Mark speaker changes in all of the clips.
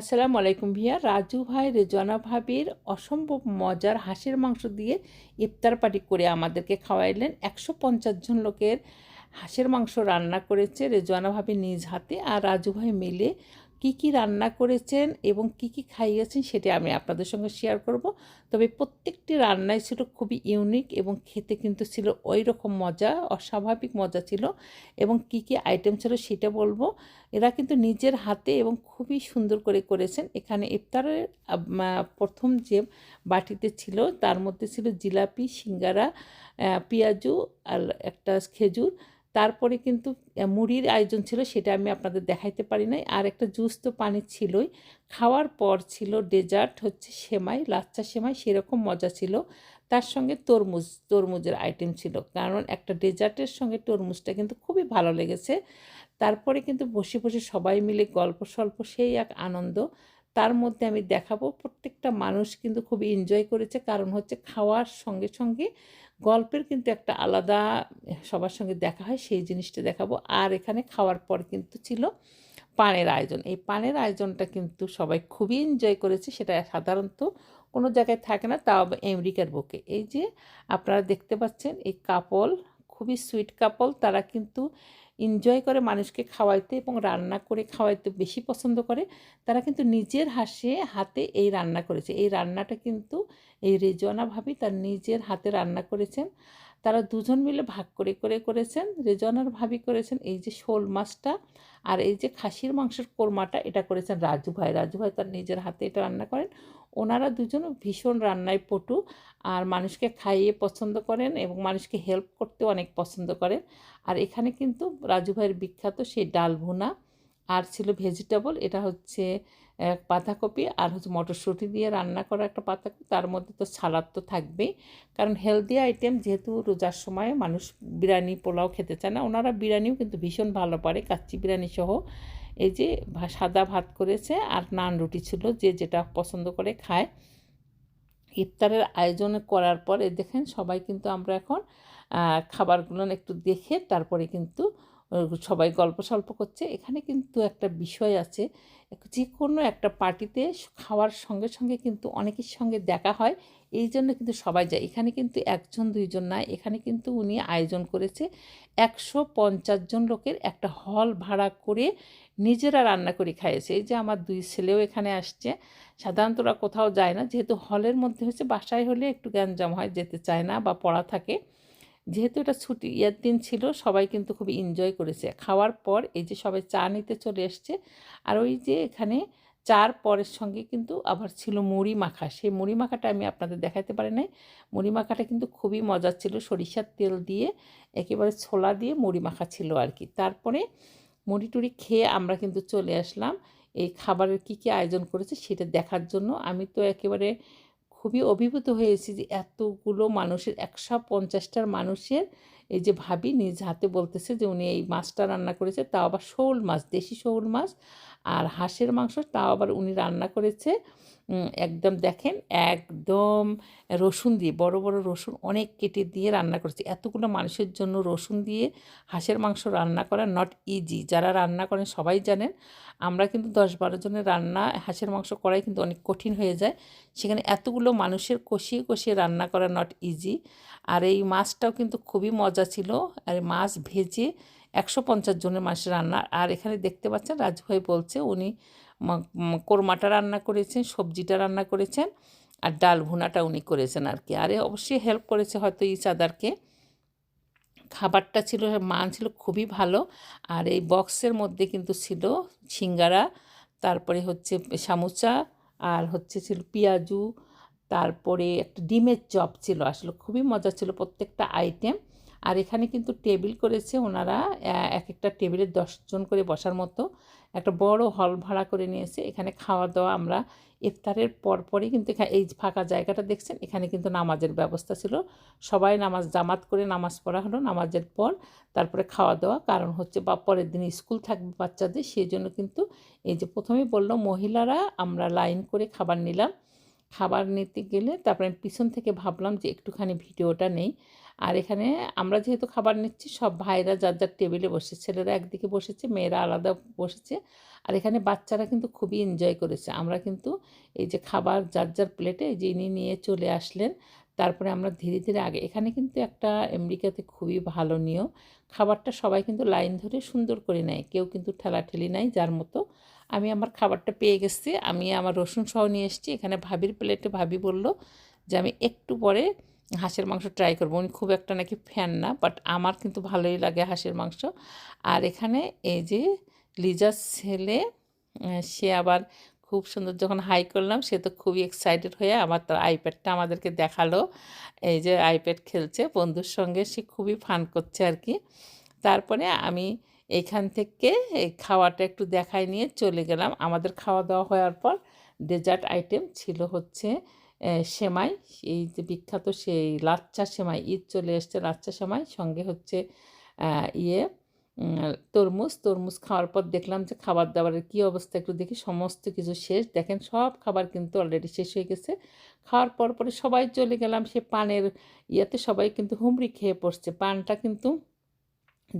Speaker 1: আসসালামু আলাইকুম ভিয়া। রাজু ভাই রেজনা ভাবির অসম্ভব মজার হাঁসের মাংস দিয়ে ইফতার পার্টি করে আমাদেরকে খাওয়াইলেন। একশো পঞ্চাশ জন লোকের হাঁসের মাংস রান্না করেছে রেজনা ভাবি নিজ হাতে আর রাজু ভাই মিলে কি কি রান্না করেছেন এবং কি কি খাইয়েছেন সেটা আমি আপনাদের সঙ্গে শেয়ার করব। তবে প্রত্যেকটি রান্নাই ছিল খুবই ইউনিক এবং খেতে কিন্তু ছিল ওই রকম মজা, অস্বাভাবিক মজা ছিল এবং কি কি আইটেম ছিল সেটা বলব। এরা কিন্তু নিজের হাতে এবং খুবই সুন্দর করে করেছেন। এখানে ইফতারের প্রথম যে বাটিতে ছিল তার মধ্যে ছিল জিলাপি, সিঙ্গারা পেঁয়াজু আর একটা খেজুর। তারপরে কিন্তু মুড়ির আয়োজন ছিল সেটা আমি আপনাদের দেখাইতে পারি নাই। আর একটা জুস তো পানি ছিলই। খাওয়ার পর ছিল ডেজার্ট, হচ্ছে সেমাই, লাচ্চা সেমাই, সেরকম মজা ছিল। তার সঙ্গে তরমুজ, তরমুজের আইটেম ছিল। কারণ একটা ডেজার্টের সঙ্গে তরমুজটা কিন্তু খুবই ভালো লেগেছে। তারপরে কিন্তু বসে বসে সবাই মিলে গল্প, স্বল্প, সেই এক আনন্দ। তার মধ্যে আমি দেখাবো, প্রত্যেকটা মানুষ কিন্তু খুবই এনজয় করেছে। কারণ হচ্ছে খাওয়ার সঙ্গে সঙ্গে গল্পের কিন্তু একটা আলাদা, সবার সঙ্গে দেখা হয়, সেই জিনিসটা দেখাবো। আর এখানে খাওয়ার পর কিন্তু ছিল পানের আয়োজন। এই পানের আয়োজনটা কিন্তু সবাই খুবই এনজয় করেছে, সেটা সাধারণত কোনো জায়গায় থাকে না, তাও আমেরিকার বুকে। এই যে আপনারা দেখতে পাচ্ছেন, এই কাপল খুবই সুইট কাপল তারা কিন্তু এনজয় করে মানুষকে খাওয়াইতে এবং রান্না করে খাওয়াইতে বেশি পছন্দ করে। তারা কিন্তু নিজের হাসে, হাতে এই রান্না করেছে। এই রান্নাটা কিন্তু এই রেজনা তার নিজের হাতে রান্না করেছেন। তারা দুজন মিলে ভাগ করে করে করেছেন। রেজনার ভাবি করেছেন এই যে শোল মাছটা আর এই যে খাসির মাংসের কোরমাটা এটা করেছেন রাজু ভাই। রাজু ভাই তার নিজের হাতে এটা রান্না করেন। ওনারা দুজন ভীষণ রান্নায় পটু আর মানুষকে খাইয়ে পছন্দ করেন এবং মানুষকে হেল্প করতে অনেক পছন্দ করেন। আর এখানে কিন্তু রাজু ভাইয়ের বিখ্যাত সেই ডাল ভুনা। আর ছিল ভেজিটেবল এটা হচ্ছে পাতাকপি আর হচ্ছে মটরশুঁটি দিয়ে রান্না করা একটা পাতাকপি তার মধ্যে তো সালাদ তো থাকবেই। কারণ হেলদি আইটেম যেহেতু রোজার সময় মানুষ বিরিয়ানি, পোলাও খেতে চায় না, ওনারা বিরিয়ানিও কিন্তু ভীষণ ভালো পারে, কাচ্চি বিরিয়ানি সহ। এই যে সাদা ভাত করেছে আর নান রুটি ছিল, যে যেটা পছন্দ করে খায়। ইফতারের আয়োজন করার পরে দেখেন সবাই কিন্তু আমরা এখন খাবারগুলো একটু দেখে তারপরে কিন্তু সবাই গল্প সল্প করছে। এখানে কিন্তু একটা বিষয় আছে যে কোনো একটা পার্টিতে খাওয়ার সঙ্গে সঙ্গে কিন্তু অনেকের সঙ্গে দেখা হয়, এই জন্য কিন্তু সবাই যায়। এখানে কিন্তু একজন, দুইজন না, এখানে কিন্তু উনি আয়োজন করেছে একশো পঞ্চাশ জন লোকের একটা হল ভাড়া করে নিজেরা রান্না করে খাইয়েছে। এই যে আমার দুই ছেলেও এখানে আসছে, সাধারণত ওরা কোথাও যায় না, যেহেতু হলের মধ্যে হচ্ছে বাসায় হলে একটু গ্যাঞ্জাম হয়, যেতে চায় না বা পড়া থাকে। যেহেতু এটা ছুটি ইয়ার দিন ছিল, সবাই কিন্তু খুব এনজয় করেছে। খাওয়ার পর এই যে সবাই চা নিতে চলে এসছে, আর ওই যে এখানে চার পরের সঙ্গে কিন্তু আবার ছিল মুড়ি মাখা। সেই মুড়ি মাখাটা আমি আপনাদের দেখাতে পারি নাই। মুড়ি মাখাটা কিন্তু খুবই মজার ছিল, সরিষার তেল দিয়ে একেবারে ছোলা দিয়ে মুড়ি মাখা ছিল আর কি। তারপরে মুড়ি টুড়ি খেয়ে আমরা কিন্তু চলে আসলাম। এই খাবারের কী কী আয়োজন করেছে সেটা দেখার জন্য। আমি তো একেবারে খুবই অভিভূত হয়েছি যে এতগুলো মানুষের, একশো পঞ্চাশটার মানুষের এই যে ভাবি নিজ হাতে বলতেছে যে উনি এই মাছটা রান্না করেছে, তাও আবার শোল মাছ, দেশি শোল মাছ আর হাঁসের মাংস, তাও আবার উনি রান্না করেছে। একদম দেখেন, একদম রসুন দিয়ে, বড় বড় রসুন অনেক কেটে দিয়ে রান্না করেছে। এতগুলো মানুষের জন্য রসুন দিয়ে হাঁসের মাংস রান্না করা নট ইজি যারা রান্না করেন সবাই জানেন, আমরা কিন্তু দশ বারো জনের রান্না, হাঁসের মাংস করাই কিন্তু অনেক কঠিন হয়ে যায়। সেখানে এতগুলো মানুষের কষিয়ে কষিয়ে রান্না করা নট ইজি আর এই মাছটাও কিন্তু খুবই মজা ছিল। আর মাছ ভেজে একশো পঞ্চাশ জনের মাসে রান্না। আর এখানে দেখতে পাচ্ছেন রাজভাই বলছে উনি কোরমাটা রান্না করেছেন, সবজিটা রান্না করেছেন, আর ডাল ভুনাটা উনি করেছেন আর কি। আরে অবশ্যই হেল্প করেছে হয়তো ইচাদারকে খাবারটা ছিল, মান ছিল খুবই ভালো। আর এই বক্সের মধ্যে কিন্তু ছিল সিঙ্গারা, তারপরে হচ্ছে সামুচা, আর হচ্ছে ছিল পেঁয়াজু, তারপরে একটা ডিমের চপ ছিল। আসলে খুবই মজা ছিল প্রত্যেকটা আইটেম আর এখানে কিন্তু টেবিল করেছে ওনারা এক একটা টেবিলে দশজন করে বসার মতো। একটা বড় হল ভাড়া করে নিয়েছে। এখানে খাওয়া দাওয়া আমরা ইফতারের পরপরই কিন্তু এই ফাঁকা জায়গাটা দেখছেন? এখানে কিন্তু নামাজের ব্যবস্থা ছিল। সবাই নামাজ, জামাত করে নামাজ পড়া হলো নামাজের পর। তারপরে খাওয়া দাওয়া, কারণ হচ্ছে বা, পরের দিন স্কুল থাকবে বাচ্চাদের, সেই জন্য কিন্তু এই যে প্রথমেই বলল, মহিলারা আমরা লাইন করে খাবার নিলাম। খাবার নিতে গেলে তারপরে পিছন থেকে ভাবলাম যে একটুখানি ভিডিওটা নেই। আর এখানে আমরা যেহেতু খাবার নিচ্ছি, সব ভাইরা যার যার টেবিলে বসে, ছেলেরা একদিকে বসেছে, মেয়েরা আলাদা বসেছে। আর এখানে বাচ্চারা কিন্তু খুবই এনজয় করেছে। আমরা কিন্তু এই যে খাবার যার যার প্লেটে যে নিয়ে চলে আসলেন, তারপরে আমরা ধীরে ধীরে আগে, এখানে কিন্তু একটা আমেরিকাতে খুবই ভালো নিয়ম। খাবারটা সবাই কিন্তু লাইন ধরে সুন্দর করে নেয়, কেউ কিন্তু ঠেলাঠেলি নাই যার মতো। আমি আমার খাবারটা পেয়ে গেছি, আমি আমার রসুন সহ নিয়ে এসেছি। এখানে ভাবির প্লেটে ভাবি বলল যে আমি একটু পরে হাঁসের মাংস ট্রাই করব। উনি খুব একটা নাকি ফ্যান না বাট আমার কিন্তু ভালোই লাগে হাঁসের মাংস। আর এখানে এই যে লিজার ছেলে সে আবার খুব সুন্দর যখন হাই করলাম, সে তো খুবই এক্সাইটেড হয়ে আমার তার আইপ্যাডটা আমাদেরকে দেখাল। এই যে আইপ্যাড খেলছে, বন্ধুর সঙ্গে সে খুবই ফান করছে আর কি। তারপরে আমি এখান থেকে এই খাওয়াটা একটু দেখাই নিয়ে চলে গেলাম। আমাদের খাওয়া দাওয়া হওয়ার পর ডেজার্ট আইটেম ছিল হচ্ছে সেমাই, এই যে বিখ্যাত সেই লাচ্চা সেমাই, ঈদ চলে এসছে লাচ্চা সেমাই, সঙ্গে হচ্ছে ইয়ে তরমুজ তরমুজ খাওয়ার পর দেখলাম যে খাবার দাবারের কী অবস্থা, একটু দেখি সমস্ত কিছু শেষ, দেখেন সব খাবার কিন্তু অলরেডি শেষ হয়ে গেছে। খাওয়ার পর পরে সবাই চলে গেলাম, সে পানের ইয়েতে সবাই কিন্তু হুমড়ি খেয়ে পড়ছে, পানটা কিন্তু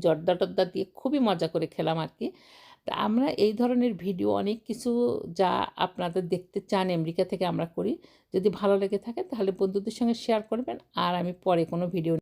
Speaker 1: জর্দা টর্দা দিয়ে খুবই মজা করে খেলাম আর কি। তা আমরা এই ধরনের ভিডিও অনেক কিছু যা আপনাদের দেখতে চান আমেরিকা থেকে আমরা করি। যদি ভালো লেগে থাকে তাহলে বন্ধুদের সঙ্গে শেয়ার করবেন। আর আমি পরে কোনো ভিডিও